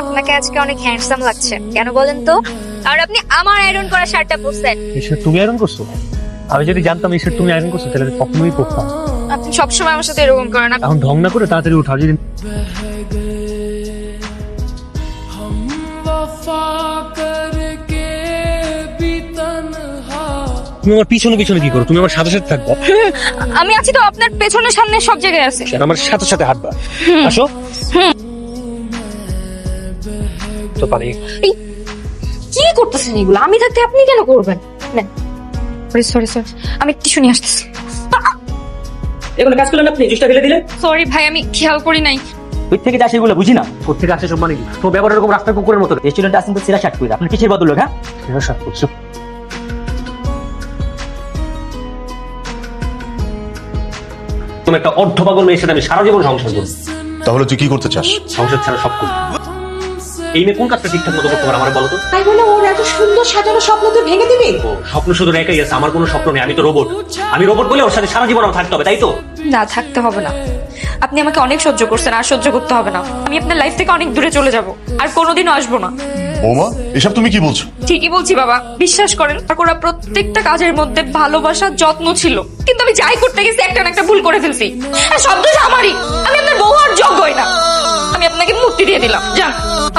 আপনাকে আজকে অনেক হ্যান্ডসাম লাগছে। কেন বলেন তো? আর আপনি আমার আয়রন করা শার্টটা পরছেন। এসে তুমি আয়রন করছ? আমি যদি জানতাম এসে তুমি আয়রন করছ তাহলে কখনোই পরতাম আপনি সবসময় আমার সাথে এরকম করেন না। এখন ঢং না করে তাড়াতাড়ি উঠাও যদি তুমি আমার পিছনে পিছনে কি করো? তুমি আমার সাথে সাথে থাকব। আমি আছি তো আপনার পেছনে সামনে সব জায়গায় আছে। আমার সাথে সাথে হাঁটবা। আসো। তো পারি। কি করতেছেন এগুলো? আমি থাকতে আপনি কেন করবেন? সরি সরি সরি আমি টিস্যু নিয়ে আসতেছি। এগুলো কাজ করলেন আপনি? জুসটা ফেলে দিলেন? সরি ভাই আমি খেয়াল করি নাই। ওই থেকে যা সেগুলো বুঝি না। কোথেকে আসে সব মানে কি? তো ব্যবহার এরকম রাস্তার কুকুরের মতো। রেস্টুরেন্টে আসেন তো সেরা শার্ট করে আপনার কিসের বদল হ্যাঁ? কেন শার্ট করছ? তুমি একটা অর্ধ পাগল মেয়ের সাথে আমি সারা জীবন সংসার করব। তাহলে তুই কি করতে চাস? সংসার ছাড়া সব করব। এই মেয়ে কোন কাজটা ঠিকঠাক মতো করতে পারে আমার বলো তো? তাই বলে ওর এত সুন্দর সাজানো স্বপ্ন তুই ভেঙে দিবি? স্বপ্ন শুধু একাই আছে আমার কোনো স্বপ্ন নেই আমি তো রোবট আমি রোবট বলে ওর সাথে সারা জীবন আমার থাকতে হবে তাই তো? না থাকতে হবে না। আপনি আমাকে অনেক সহ্য করছেন আর সহ্য করতে হবে না। আমি আপনার লাইফ থেকে অনেক দূরে চলে যাব আর কোনোদিনও আসব না। বৌমা এসব তুমি কি বলছো? ঠিকই বলছি বাবা বিশ্বাস করেন ওরা প্রত্যেকটা কাজের মধ্যে ভালোবাসা যত্ন ছিল। কিন্তু আমি যাই করতে গেছি একটা না একটা ভুল করে ফেলছি। আর সব দোষ আমারই। আমি আপনার বউ আর যোগ্যই না। আমি আপনাকে মুক্তি দিয়ে দিলাম। যান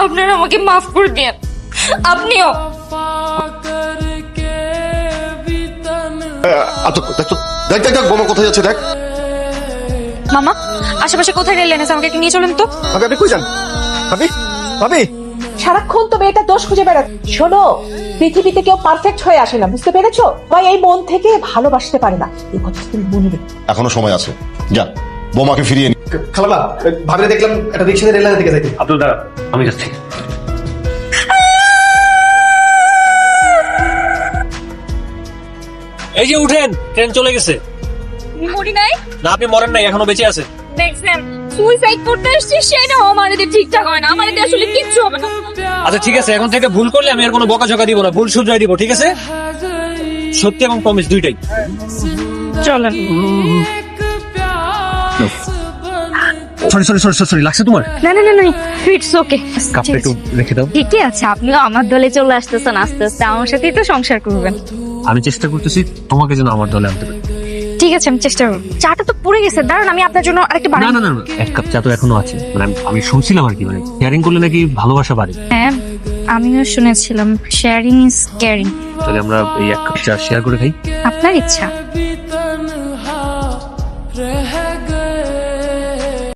আপনারা আমাকে মাফ করে দিন আপনিও। আচ্ছা দেখ দেখ দেখ বোমা কোথায় যাচ্ছে দেখ। মামা আশেপাশে কোথায় রেল এনেছে আমাকে নিয়ে চলেন তো। আপনি কই যান? ভাবি ভাবি। সারাক্ষণ তো মেয়েটা দোষ খুঁজে বেড়া শোনো পৃথিবীতে কেউ পারফেক্ট হয়ে আসে না বুঝতে পেরেছ? ভাই এই মন থেকে ভালোবাসতে পারে না। এই কথা তুমি মনে রেখো। এখনও সময় আছে। যা বোমাকে ফিরিয়ে নি। খালাবা ভাবিরে দেখলাম একটা রিক্সা রেল লাইনের দিকে যাইতে আব্দুল দাঁড়া আমি যাচ্ছি। এই যে উঠেন ট্রেন চলে গেছে। মরি নাই? না আপনি মরেন নাই এখনও বেঁচে আছে। দেখছেন সুইসাইড করতে এসছি সেটা আমার এদের ঠিকঠাক হয় না। আমার এদের আসলে কিচ্ছু হবে না। আচ্ছা ঠিক আছে এখন থেকে ভুল করলে আমি আর কোনো বকাঝকা দিব না। ভুল শুধরাই দিব ঠিক আছে? সত্যি এবং প্রমিস দুইটাই। চলেন। সরি সরি সরি সরি লাগছে তোমার? না না না না ইটস ওকে কাপটা একটু রেখে দাও। ঠিকই আছে আপনিও আমার দলে চলে আসতেছেন আস্তে আস্তে আমার সাথেই তো সংসার করবেন। আমি চেষ্টা করতেছি তোমাকে যেন আমার দলে আনতে পারি। ঠিক আছে আমি চেষ্টা করব। চাটা তো পুড়ে গেছে দাঁড়ান আমি আপনার জন্য আরেকটা বানাই। না না না, এক কাপ চা তো এখনও আছে। মানে আমি- আমি শুনছিলাম আর কি মানে শেয়ারিং করলে নাকি ভালোবাসা বাড়ে। হ্যাঁ আমিও শুনেছিলাম শেয়ারিং ইজ কেয়ারিং তাহলে আমরা এই এক কাপ চা শেয়ার করে খাই। আপনার ইচ্ছা।